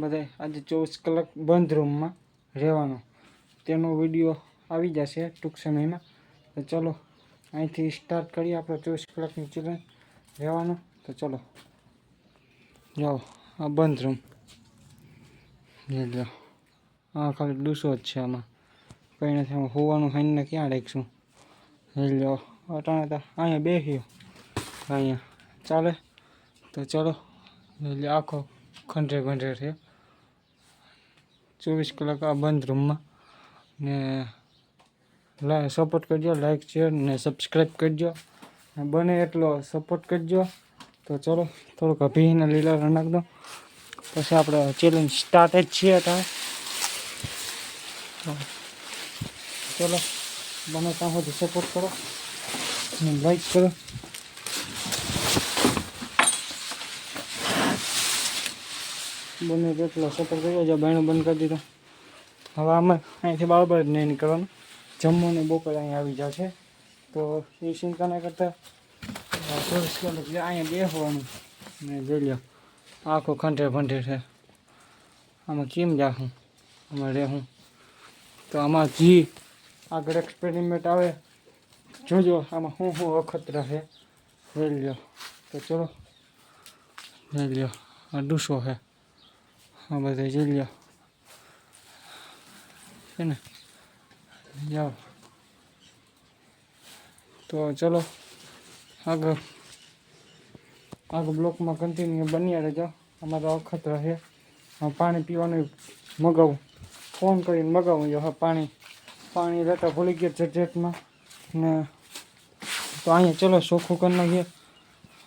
બધા આજે ચોવીસ કલાક બંધ રૂમમાં રહેવાનો. તેનો વીડિયો આવી જશે ટૂંક સમયમાં. તો ચલો, અહીંથી સ્ટાર્ટ કરીએ આપણે ચોવીસ કલાકની ચિલ્ડ્રન રહેવાનું, તો ચલો. જાઓ, આ બંધ રૂમ જો આ ખાલી ડૂસો જ છે આમાં. કંઈ નથી, આમાં હોવાનું હાઈને ક્યાં રાખીશું લઈ લો અટાણે તો અહીંયા બેસીએ અહીંયા. ચાલે? તો ચલો આખો ખંડે ખંડે છે. ચોવીસ કલાક આ બંધ રૂમમાં. ને સપોર્ટ કરજો લાઇક શેર ને સબસ્ક્રાઈબ કરજો. બને એટલો સપોર્ટ કરજો. તો ચલો, થોડુંક અભિને લીલા નાખ દો પછી આપણે ચેલેન્જ સ્ટાર્ટ જ છીએ અત્યારે ચલો, બને ત્યાં સુધી સપોર્ટ કરો. ને લાઈક કરો. બને તેટલો સપોર્ટ કરજો જો બહેનો બંધ કરી દીધો. હવે આમાં અહીંથી બરાબર જ નહીં નીકળવાનું. જમવાનું બપોર અહીંયા આવી જશે તો એ ચિંતા ના કરતા ચોવીસ કલાક અહીંયા બેસવાનું ને જોઈ લો આખો ખંઠે ફંઠે છે. આમાં કેમ જાઉં આમાં રહેવું તો આમાં જી આગળ એક્સપેરિમેન્ટ આવે. જોજો, આમાં શું શું અખતરા છે જોઈ લો તો ચલો, જોઈ લો આ ડૂસો છે. આ બધા જોઈ લો છે ને જાઓ તો ચલો આગળ આગળ બ્લોકમાં કન્ટિન્યુ બન્યા રહેજો અમારો અખત રહે પાણી પીવાનું મગાવું ફોન કરીને મગાવું જો હા પાણી પાણી રહેતા ભૂલી ગયા જર્જેટમાં ને તો અહીંયા ચલો ચોખ્ખું કરી નાખીએ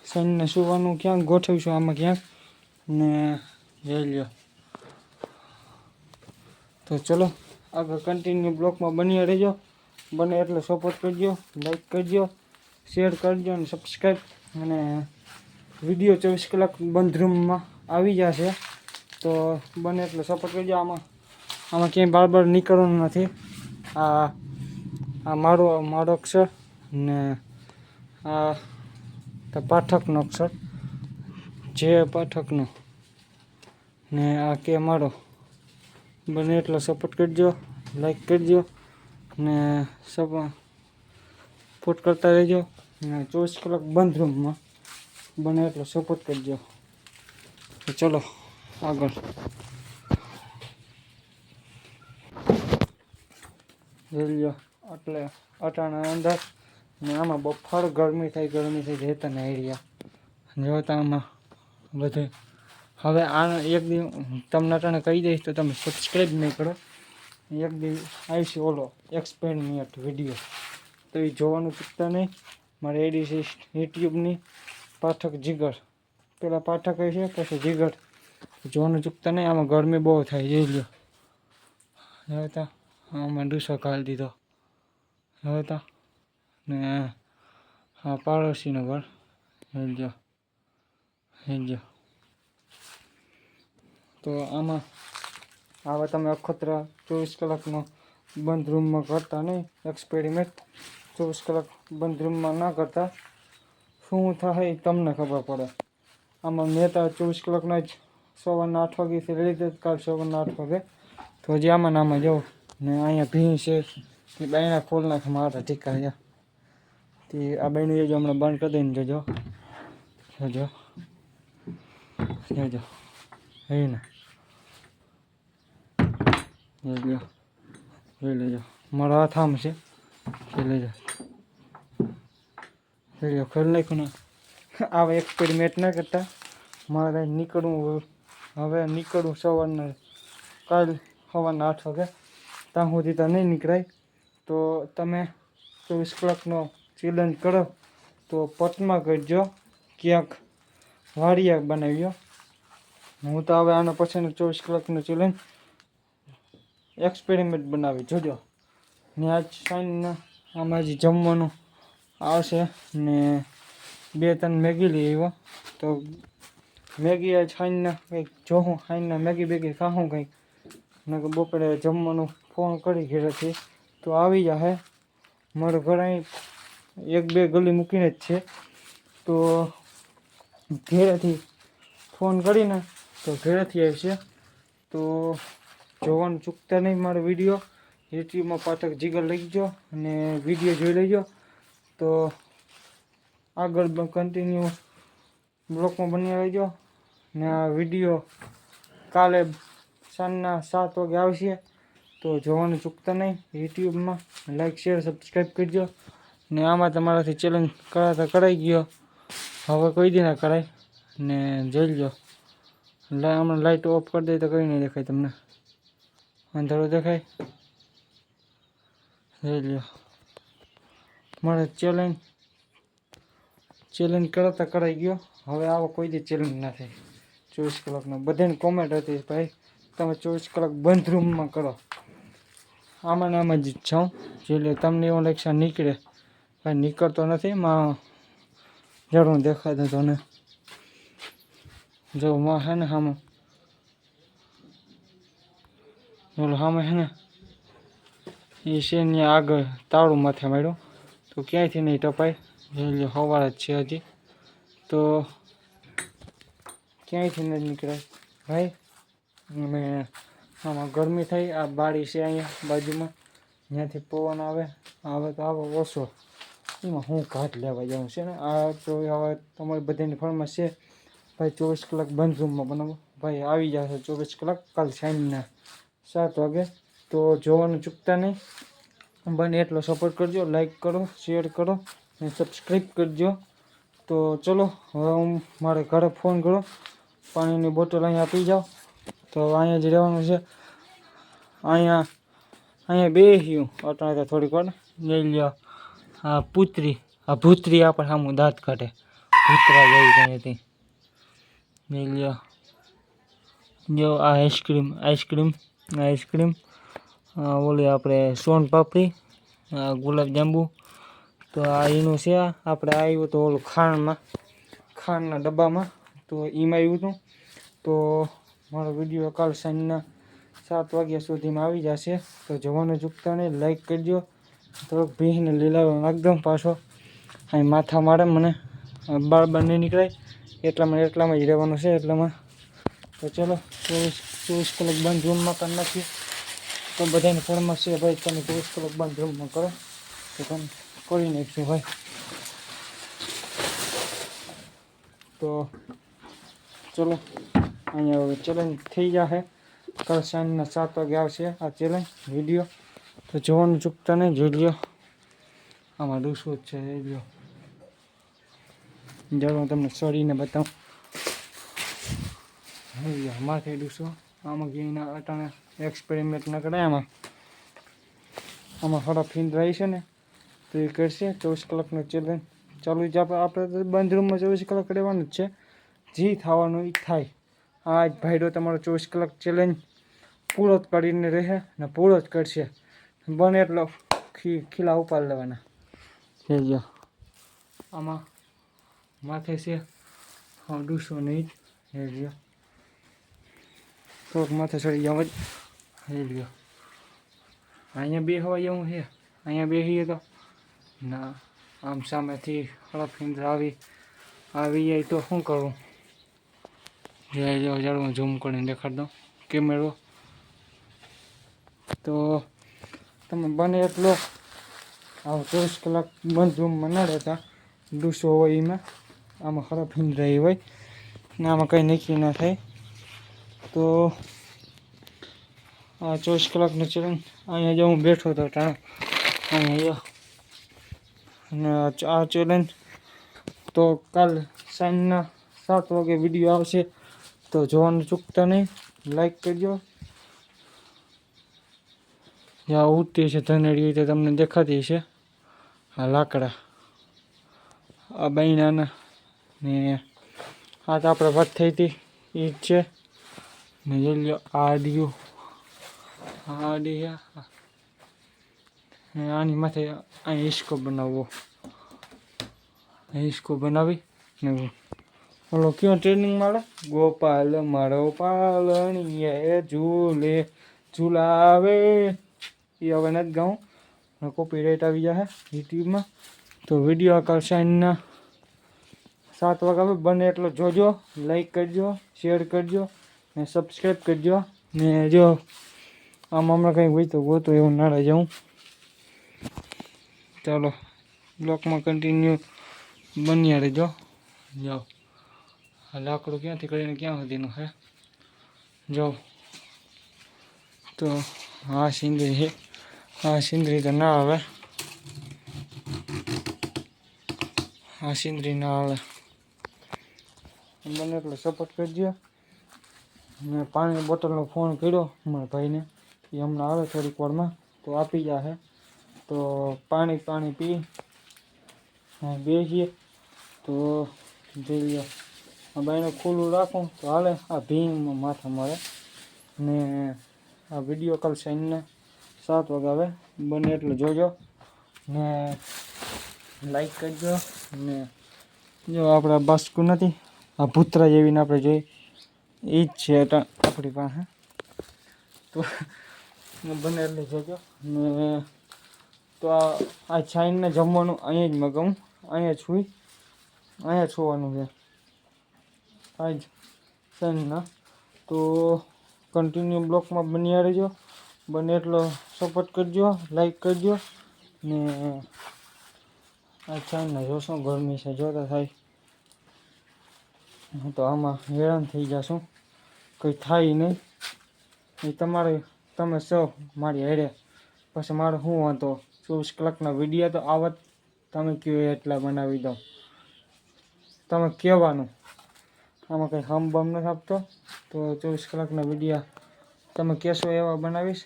સનને સુવાનું ક્યાંક ગોઠવીશું આમાં ક્યાંક ને જઈ લ્યો તો ચલો, આગળ કન્ટિન્યુ બ્લોકમાં બન્યા રહેજો. બને એટલે સપોર્ટ કરજો લાઈક કરજો શેર કરજો અને સબસ્ક્રાઈબ અને વીડિયો ચોવીસ કલાક બંધ રૂમમાં આવી જશે. તો બને એટલે સપોર્ટ કરજો. આમાં આમાં ક્યાંય બાર બાર નીકળવાનું નથી. આ આ મારો મારો અક્ષર ને આ પાઠકનો અક્ષર. જે પાઠકનો ને આ કે મારો. બને એટલો સપોર્ટ કરજો લાઈક કરજો ને સપોર્ટ કરતા રહેજો ને ચોવીસ કલાક બંધ રૂમમાં બને એટલો સપોર્ટ કરજો. ચલો, આગળ. જોઈ એટલે અટાણા અંદર, ને આમાં બફાર ગરમી થાય, ગરમી થઈ રહેતા ને એરિયા જોતા આમાં બધે હવે આ એક દી તમને તને કહી દઈશ તો તમે સબસ્ક્રાઈબ નહીં કરો. એક દી આવશે ઓલો એક્સપેરિમેન્ટ વીડિયો તો એ જોવાનું ચૂકતા નહીં. મારે એડી યુટ્યુબની પાઠક જીગર. પેલા પાઠક છે, પછી જીગર. જોવાનું ચૂકતા નહીં, આમાં ગરમી બહુ થાય, જઈ લ્યો. હવે તા આમાં ડૂસો કાઢી દીધો. હવે તા ને હા પાડોશીનો ઘર હેલજો હેલજો તો આમાં આવા તમે અખતરા ચોવીસ કલાકનો બંધ રૂમમાં કરતા નહીં. એક્સપેરિમેન્ટ ચોવીસ કલાક બંધ રૂમમાં ના કરતા. શું થાય એ તમને ખબર પડે. આમાં મેં તો ચોવીસ કલાકના જ સવારના આઠ વાગ્યાથી લઈ લીધો કાલ સવારના આઠ વાગે. તો હજી આમાં ને આમાં જાઉં ને અહીંયા ભીં છે. એ બાયણા ખોલ નાખે, મારા ઠીકા છે. તે આ બાયનું જોજો હમણાં બંધ કરી દઈને જોજો. જોજો. જોજો. હે ને. જોઈ લો જોઈ લેજો. મારા હાથ આમ છે. જોઈ લેજો. જોઈ લો ખોલ નાખ્યું ને. આવા એક્સપેરિમેન્ટ ના કરતા. મારે નીકળવું હવે નીકળવું સવારના કાલ સવારના આઠ વાગે. ત્યાં સુધી તો નહીં નીકળાય. તો તમે ચોવીસ કલાકનો ચેલેન્જ કરો. તો પટમાં કરજો. ક્યાંક વાડિયા બનાવ્યો. હું તો હવે આના પછીનો ચોવીસ કલાકનો ચેલેન્જ એક્સપેરિમેન્ટ બનાવી. જોજો. ને આજ સાઈન આમાં હજી જમવાનું આવશે ને બે ત્રણ મેગી લઈ આવ્યો. તો મેગી આજ સાંજના કંઈક જોઉં સાંજના મેગી બેગી ખાઉં કંઈક. ને બપોરે જમવાનું ફોન કરી ઘેરેથી તો આવી જશે મારું ઘર અહીં એક બે ગલી મૂકીને જ છે. તો ઘેરેથી ફોન કરીને તો ઘેરેથી આવશે. તો જોવાનું ચૂકતા નહીં મારો વીડિયો. યુટ્યુબમાં પાઠક જીગર લખજો અને વીડિયો જોઈ લેજો. તો આગળ કન્ટિન્યુ બ્લોકમાં બની રહેજો. ને આ વીડિયો કાલે સાંજના સાત વાગે આવશે. તો જોવાનું ચૂકતા નહીં યુટ્યુબમાં. લાઈક શેર સબસ્ક્રાઈબ કરજો. ને આમાં તમારાથી ચેલેન્જ કરાતા કરાઈ ગયો. હવે કોઈ દી ના કરાય. ને જોઈ લા હમણાં લાઇટ ઓફ કરી દઈએ તો કંઈ નહીં દેખાય તમને. અંધારું દેખાય? લઈ લ્યો. મારે ચેલેન્જ ચેલેન્જ કરાતા કરાઈ ગયો. હવે આવો કોઈ દી ચેલેન્જ ના થાય. ચોવીસ કલાકનો. બધાને કોમેન્ટ હતી ભાઈ, તમે ચોવીસ કલાક બંધ રૂમમાં કરો. આમાં ને આમાં જ જાઉં એટલે તમને એવું લક્ષણ નીકળે. ભાઈ, નીકળતો નથી, માં જરૂર દેખાતો તો ને જો, માં હે ને સામે ઓલો સામે હે ને, એ છે ને આગળ તાળું માથે માર્યું. તો ક્યાંયથી નહીં ટપાય? એટલે સવાર જ છે હજી. તો ક્યાંયથી નથી નીકળાય? ભાઈ, અમે આમાં ગરમી થઈ, આ બારી છે અહીંયા બાજુમાં. ત્યાંથી પવન આવે આવે તો આવે ઓછો. એમાં હું ઘાટ લેવા જાઉં છે ને? આ તો હવે તમારી બધાની ફળમાં છે. ભાઈ, ચોવીસ કલાક બંધ રૂમમાં બનાવો. ભાઈ, આવી જશે ચોવીસ કલાક, કાલ સાંજના. સાત વાગે. તો જોવાનું ચૂકતા નહીં. બને એટલો સપોર્ટ કરજો લાઈક કરો શેર કરો અને સબસ્ક્રાઈબ કરજો. તો ચલો, હવે હું મારે ઘરે ફોન કરો. પાણીની બોટલ અહીંયા પી જાઓ. તો અહીંયા જ રહેવાનું છે. અહીંયા અહીંયા બે હું અટાણે તો થોડીક વાર. લઈ લ્યો. આ પુત્રી, આ ભૂતરી આપણે સામું દાંત કાઢે. ભૂતરા જેવી કંઈ હતી. લઈ લ્યો. જો આ આઈસ્ક્રીમ આઈસ્ક્રીમ આઈસ્ક્રીમ ઓલી આપણે સોન પાપડી આ ગુલાબ જાંબુ. તો આ એનું છે આપણે આવ્યું તો ઓલું ખાંડમાં ખાંડના ડબ્બામાં. તો એમાં આવ્યું હતું. તો મારો વીડિયો કાલ સાંજના સાત વાગ્યા સુધીમાં આવી જશે. તો જવાનું ચૂકતા નહીં. લાઈક કરજો. થોડોક ભીને લીલા એકદમ પાછો. અહીં માથા મારે મને. બાર નહીં નીકળાય. એટલામાં એટલામાં જ રહેવાનું છે. એટલામાં તો ચલો ચોવીસ ચોવીસ કલાક બંધ રૂમમાં કરી નાખીએ. તો બધાને ફોનમાં છે, ભાઈ, તમે ચોવીસ કલાક બંધ રૂમમાં કરો. તો તમે કરી નાખશું ભાઈ. તો ચલો, અહીંયા હવે ચેલેન્જ થઈ જશે કાલ સાંજના સાત વાગે આવશે આ ચેલેન્જ વીડિયો તો જોવાનું ચૂકતા નહીં જોઈ લ્યો આમાં ડૂસું જ છે જોઈ જરૂર તમને સોરીને બતાવું. હવે માથે ડૂસો આમાં ઘીના અટાણે એક્સપેરિમેન્ટ ન કરાય આમાં. આમાં થોડા ફીન રહી ને, તો એ કરશે. ચોવીસ કલાકનો ચેલેન્જ ચાલુ જ આપણે આપણે બંધ રૂમમાં ચોવીસ કલાક રહેવાનું જ છે. જે થવાનું એ થાય. આ જ ભાઈડો તમારો ચોવીસ કલાક ચેલેન્જ પૂરો જ કરીને રહે ને પૂરો જ કરશે. બને એટલો ખી, ખીલા ઉપાડ લેવાના. છે જો આમાં માથે છે. હા ડૂસો નહીં. લ્યો થોડુંક માથે ચડી જ હે લ્યો. અહીંયા બે હવા એવું છે. અહીંયા બેસીએ તો. ના, આમ સામેથી હળફીને આવી આવી જાય તો શું કરું? જય જાઓ ચાલો હું ઝૂમ કરીને દેખાડ દઉં. કેમેરો. તો તમે બને એટલો. આવો ચોવીસ કલાક બંધ રૂમમાં ના રહેતા. ડૂસો હોય એમાં. આમાં ખરાબ હિંદ રહી હોય. ને આમાં કંઈ નક્કી ના થાય. તો આ ચોવીસ કલાકનું ચેલેન્જ. અહીંયા જો હું બેઠો હતો ટાણો. અહીંયા અને આ ચેલેન્જ તો કાલ સાંજના સાત વાગે વીડિયો આવશે. તો જોવાનું ચૂકતા નહીં. લાઈક કરજો. જ્યાં ઉઠતી છે ધનેડી રીતે તમને દેખાતી છે આ લાકડા. આ બૈણાના ને આ તો આપણે વાત થઈ હતી. એ જ છે. ને જોઈ લો આડિયું આડિયા આની માથે અહીં હિસકો બનાવવો હિસકો બનાવી ને ઓલો કયો ટ્રેનિંગ મળે ગોપાલ મારો પાલણીએ ઝૂલે ઝૂલાવે એ હવે નથી ગાઉં કોપીરાઇટ આવી જશે યુટ્યુબમાં તો વીડિયો કાલ સાંજના સાત વાગ્યા બને એટલો જોજો લાઈક કરજો શેર કરજો ને સબસ્ક્રાઈબ કરજો. ને જો આમ હમણાં કંઈ હોય તો ગોતું એવું નાડા જાઉં. ચાલો, બ્લોકમાં કન્ટિન્યુ બન્યા રહેજો. જાઓ. આ લાકડું ક્યાંથી કરીને ક્યાં સુધીનું હે જાઓ. તો આ સિંદરી છે. આ સિંદરી તો ના આવે. આ સિંદરી ના આવે. મને એટલે સપોર્ટ કરજો. મેં પાણીની બોટલનો ફોન કર્યો મારા ભાઈને. એ હમણાં આવે થોડીક વારમાં તો આપી જશે તો પાણી પાણી પી. બેસીએ. તો જઈ લઈએ આ બાઈને ખુલ્લું રાખું. તો હાલે, આ ભીમમાં માથા મારે. ને આ વીડિયો કાલ સાંજને સાત વાગે બને એટલે જોજો. ને લાઈક કરજો. ને જો આપણે બાસ્કુ નથી, આ ભૂતરા જેવીને આપણે જોઈ એ જ છે આપણી પાસે. તો બને એટલે જોજો ને તો આ છાઈને જમવાનું અહીંયા જ મગાવું. અહીંયા છૂઈ અહીંયા છોવાનું છે. આજ સાંજના તો કન્ટિન્યુ બ્લોકમાં બન્યા રહેજો. બને એટલો સપોર્ટ કરજો લાઈક કરજો. ને આ સાંજના જોશો, ગરમી છે, જોતા થાય. હું તો આમાં હેરાન થઈ જશું. કંઈ થાય નહીં. એ તમારે, તમે સૌ મારી હેડે પછી મારે શું વાંધો? ચોવીસ કલાકના વીડિયો તો આવત. તમે કયો એટલા બનાવી દો. તમે કહેવાનું. આમાં કંઈ હમ બમ નથી આપતો. તો ચોવીસ કલાકના વિડીયા તમે કહેશો એવા બનાવીશ.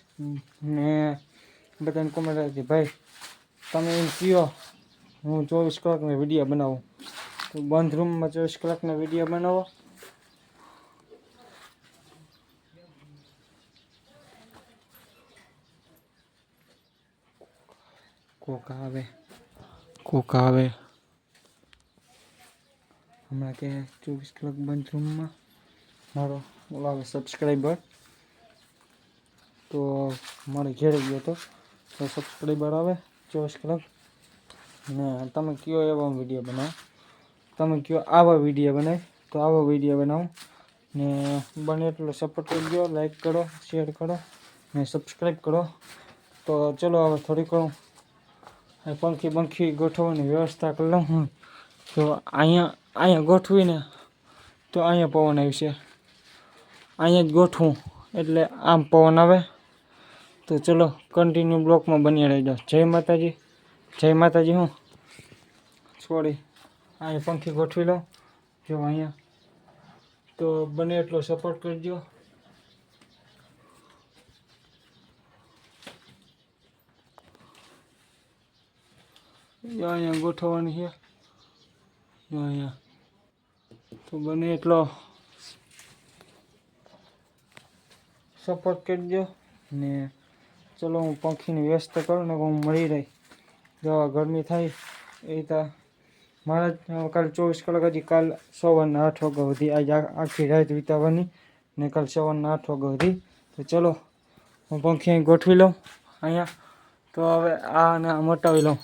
ને બધાને કોમેન્ટ હતી ભાઈ, તમે એમ કહો હું ચોવીસ કલાકના વીડિયો બનાવું. તો બંધ રૂમમાં ચોવીસ કલાકના વીડિયો બનાવો. કોક આવે. કોક આવે. હમણાં કે ચોવીસ કલાક બંધ રૂમમાં. મારો ઓલો આવે સબસ્ક્રાઈબર તો મારે ઘેરે ગયો હતો. તો સબસ્ક્રાઈબર આવે ચોવીસ કલાક. ને તમે કયો એવા વીડિયો બનાવો? તમે કયો આવા વીડિયો બનાય તો આવા વીડિયો બનાવો. ને બને એટલો સપોર્ટ કરજો. લાઈક કરો શેર કરો ને સબસ્ક્રાઈબ કરો. તો ચલો હવે થોડીક પંખી પંખી ગોઠવવાની વ્યવસ્થા કરી લઉં હું. તો અહીંયા અહીંયા ગોઠવીને તો અહીંયા પવન આવશે અહીંયા જ ગોઠવું, એટલે આમ પવન આવે. તો ચલો કન્ટિન્યુ બ્લોકમાં બની રહેજો જય માતાજી જય માતાજી હું. છોડી, અહીંયા પંખી ગોઠવી લઉં. જો અહીંયા. તો બને એટલો સપોર્ટ કરજો. અહીંયા ગોઠવવાની છે. અહીંયા. તો બને એટલો સપોર્ટ કરજો ને ચલો હું પંખીની વ્યસ્ત કરું ને હું મળી રહી. જો ગરમી થાય એ તો મારા કાલે ચોવીસ કલાક હજી કાલ સવારના આઠ વાગ્યા સુધી આજે આખી રાત વિતાવવાની ને કાલ સવારના આઠ વાગ્યા સુધી. તો ચલો હું પંખી ગોઠવી લઉં. અહીંયા. તો હવે આને મટાવી લઉં.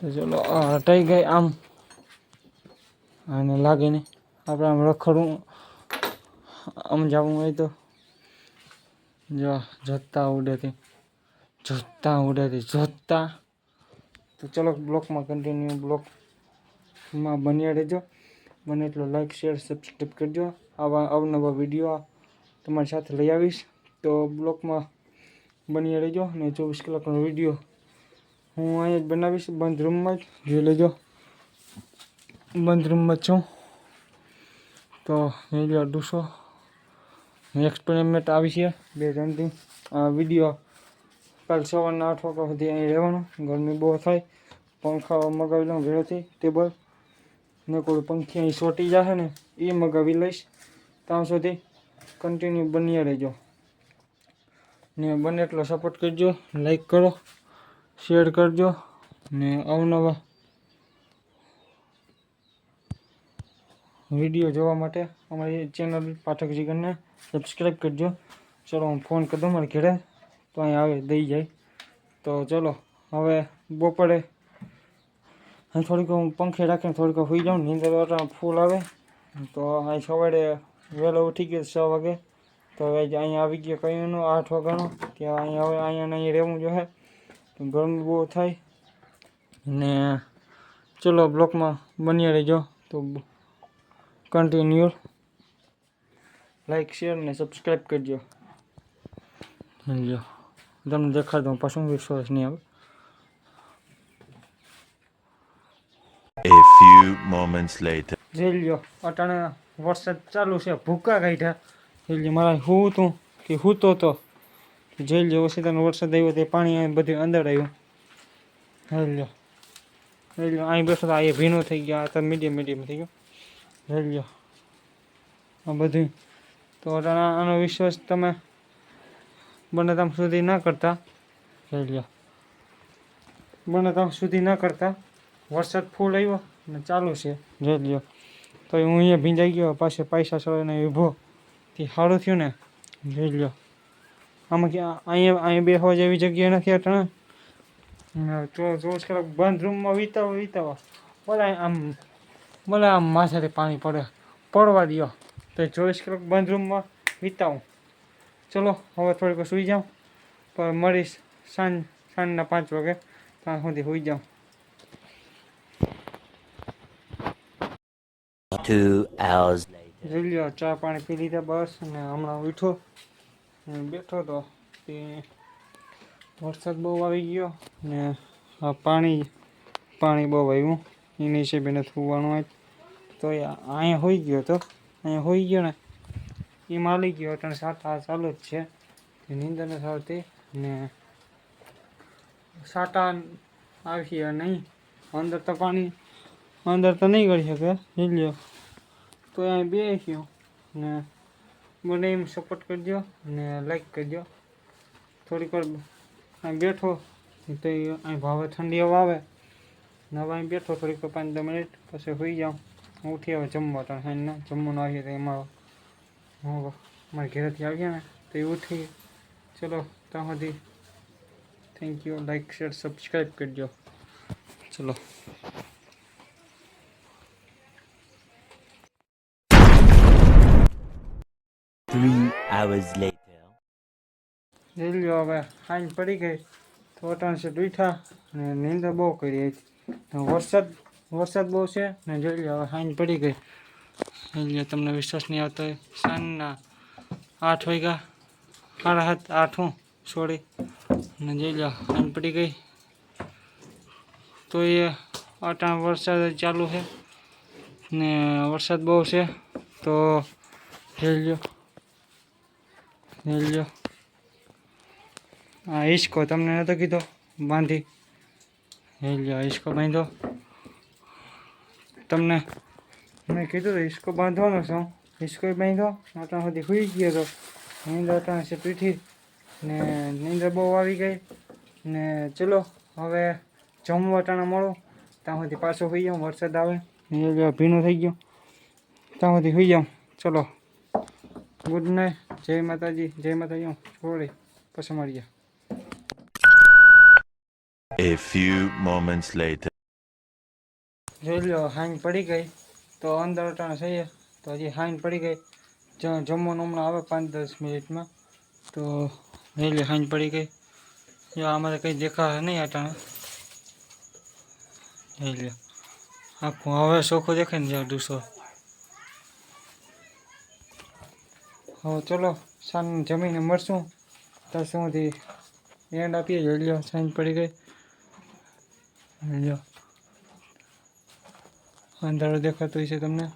તો ચલો હટાઈ ગઈ આમ. અને લાગે નહીં આપણે આમ રખડવું, આમ જવું હોય તો. જો, જોતા ઉડેથી જોતા ઉડેથી, જોતા. તો ચલો, બ્લોકમાં કન્ટિન્યુ બ્લોકમાં બન્યા રહેજો. મને એટલો લાઈક શેર સબસ્ક્રાઈબ કરજો. આવા અવનવા વીડિયો તમારી સાથે લઈ આવીશ. તો બ્લોકમાં બન્યા રહેજો અને ચોવીસ કલાકનો વીડિયો હું અહીંયા જ બનાવીશ. બંધ રૂમમાં જ. જોઈ લેજો. બંધ રૂમમાં જ છું. તો મેળ્યો અઢુસો એક્સપેરિમેન્ટ આવી છે. બે ત્રણથી વીડિયો કાલ સવારના આઠ વાગ્યા સુધી અહીં રહેવાનું. ગરમી બહુ થાય. પંખા મગાવી લઉં ઘરેથી. ટેબલ ને કોઈ પંખી અહીં સોટી જશે ને, એ મગાવી લઈશ. ત્યાં સુધી કન્ટિન્યુ બન્યા રહેજો. ને બને એટલો સપોર્ટ કરજો. લાઈક કરો. શેર કરજો ને અવનવા વીડિયો જોવા માટે અમારી ચેનલ પાઠક જીગરને સબસ્ક્રાઈબ કરજો ચલો હું ફોન કરી દઉં મારે ઘરે તો અહીં આવે દઈ જાય તો ચલો હવે બપોરે અહીં થોડીક હું પંખે રાખીને થોડીક સુઈ જાઉં નીંદર વાળા ફૂલ આવે તો અહીં સવારે વહેલો ઉઠી ગયો છ વાગે તો હવે જ અહીંયા આવી ગયો કયુંનું આઠ વાગ્યાનો ત્યાં અહીંયા હવે અહીંયા ને અહીંયા રહેવું જોઈએ તો ગરમી બહુ થાય. અને ચલો બ્લોકમાં બન્યા રહેજો. તો કન્ટિન્યુ લાઈક શેર ને સબસ્ક્રાઈબ કરજો. સમજો તમને દેખાડ દઉં પાછું વિશ્વાસ નહીં આવે. A few moments later. જેલ્યો લ્યો અટાણે વરસાદ ચાલુ છે ભૂકા કાઢ્યા. લ્યો મારા હું તું કે હૂતો તો જોઈ લ્યો ઓછીતાનો વરસાદ આવ્યો તે પાણી બધું અંદર આવ્યું. જોઈ લ્યો. જોઈ લ્યો. અહીં બેઠો તો અહીં ભીનો થઈ ગયો. આ તો મીડિયમ મીડિયમ થઈ ગયો. જોઈ લ્યો. આ બધું તો આનો વિશ્વાસ તમે બને ત્યાં સુધી ના કરતા. જોઈ લ્યો. બને ત્યાં સુધી ના કરતા. વરસાદ ફૂલ આવ્યો ને ચાલુ છે. જોઈ લ્યો. તો હું અહીંયા ભીંજાઈ ગયો. પાસે પૈસા સવારને ઊભો. તે સારું થયું ને. જોઈ લ્યો. આમાં અહીંયા અહીંયા બેસવા જેવી જગ્યા નથી અટાણે ચોવીસ કલાક બંધ રૂમમાં વિતાવો વિતાવો. બોલા આમ બોલે આમ માથાથી પાણી પડે. પડવા દ્યો. તો ચોવીસ કલાક બંધ રૂમમાં વિતાવું. ચલો હવે થોડીક સુઈ જાઉં પણ મળીશ સાંજ સાંજના પાંચ વાગે. ત્યાં સુધી સુઈ જાઉં લ્યો ચા પાણી પી લીધા બસ અને હમણાં ઉઠો. બેઠો તો તે વરસાદ બહુ આવી ગયો ને પાણી પાણી બહુ આવ્યું. એની હિસાબે નથી હોવાનું આજ. તો અહીંયા હોઈ ગયો તો. અહીંયા હોઈ ગયો ને. એ માલી ગયો ત્રણ સાત આ ચાલુ જ છે. નીંદર નથી આવતી ને સાટા આવશે નહીં. અંદર તો પાણી, અંદર તો નહીં કરી શકે. જોઈ લ્યો. તો અહીં બે ને મને એમ સપોર્ટ કરજો ને લાઈક કરજો. થોડીક વાર અહીં બેઠો તો એ અહીં ભાવે ઠંડી હવા આવે. ને હવે અહીં બેઠો થોડીક વાર પાંચ દસ મિનિટ, પછી સુઈ જાઉં. હું ઉઠી આવે જમવા, તો ને જમવાનું આવીએ તો એમાં હું મારા ઘરેથી આવ્યા ને, તો એ ઉઠી ચલો, ત્યાં સુધી thank you like share subscribe કરજો. ચલો. Three hours later. જોઈ લ્યો હવે સાંજ પડી ગઈ. તો અટાણ છે ઉઠા ને નીંદર બહુ કરી હતી તો વરસાદ વરસાદ બહુ છે ને જોઈ લ્યો હવે સાંજ પડી ગઈ. જોઈ લ્યો, તમને વિશ્વાસ નહીં આવતો હોય. સાંજના આઠ વાગ્યા, સાડા સાત, આઠ હું સોરી ને જોઈ લ્યો સાંજ પડી ગઈ. તો એ અટાણ વરસાદ જ ચાલુ છે. ને વરસાદ બહુ છે. તો જોઈ લ્યો. જોઈ લ્યો હા હિસકો તમને નતો કીધો, બાંધી. લ્યો હિસકો બાંધો તમને મેં કીધું તો હિસકો બાંધવાનો છું હિસકો બાંધો આટલા સુધી સુઈ ગયો તો નીંદર અટાણે છે પીઠી ને નીંદર બહુ આવી ગઈ ને ચલો, હવે જમવા અટાણે મળો. ત્યાં સુધી પાછો સુઈ જાઉં, વરસાદ આવે. ભીનું થઈ ગયું. ત્યાં સુધી સુઈ જાઉં. ચલો, ગુડ નાઇટ. જય માતાજી જય માતાજી છોડી પછી મળીએ. A few moments later. જોઈ લો હાંજ પડી ગઈ તો અંદર અટાણે થઈએ તો હજી હાંજ પડી ગઈ. જ- જમવાનું હમણાં આવે પાંચ દસ મિનિટમાં તો જોઈ લો હાંજ પડી ગઈ. જો અમારે કંઈ દેખાશે નહીં અટાણે. જોઈ લો આખું હવે ચોખ્ખું દેખાય ને જ્યાં ડૂસો. હવે ચલો, સાંજ જમીને મળશું ત્યાં સુધી એન્ડ આપીએ જોઈ લો સાંજ પડી ગઈ. લો અંધારો દેખાતો છે તમને.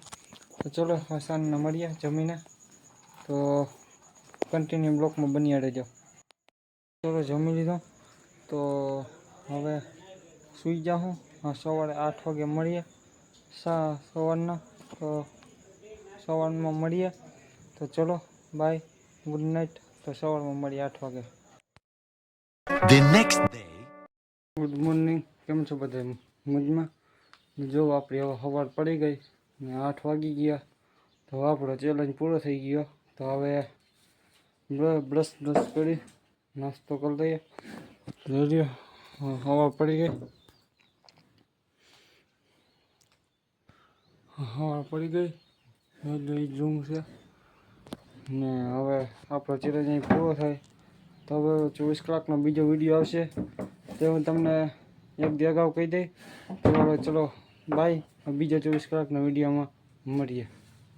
તો ચલો સાંજના મળીએ જમીને. તો કન્ટિન્યુ બ્લોકમાં બન્યા રહેજો. ચલો, જમી લીધો. તો હવે સૂઈ જાઉં. હા, સવારે આઠ વાગે મળીએ. સવારના. તો સવારમાં મળીએ. તો ચલો બાય ગુડ નાઇટ તો સવારમાં મળીએ આઠ વાગે The next day. Good morning કેમ છો બધા મજમાં જો આપણી હવે સવાર પડી ગઈ ને આઠ વાગી ગયા તો આપણો ચેલેન્જ પૂરો થઈ ગયો તો હવે બ્ર- બ્રશ બ્રશ કરી નાસ્તો કરી લઈએ જોજો સવાર પડી ગઈ હા પડી ગઈ એટલે એ ઝૂમ છે ને હવે આપણો ચેલેન્જ પૂરો થાય. તો હવે ચોવીસ કલાકનો બીજો વીડિયો આવશે. તે હું તમને એક દી અગાઉ કહી દઈ. તો હવે ચલો બાય બીજા ચોવીસ કલાકના વિડીયોમાં મળીએ.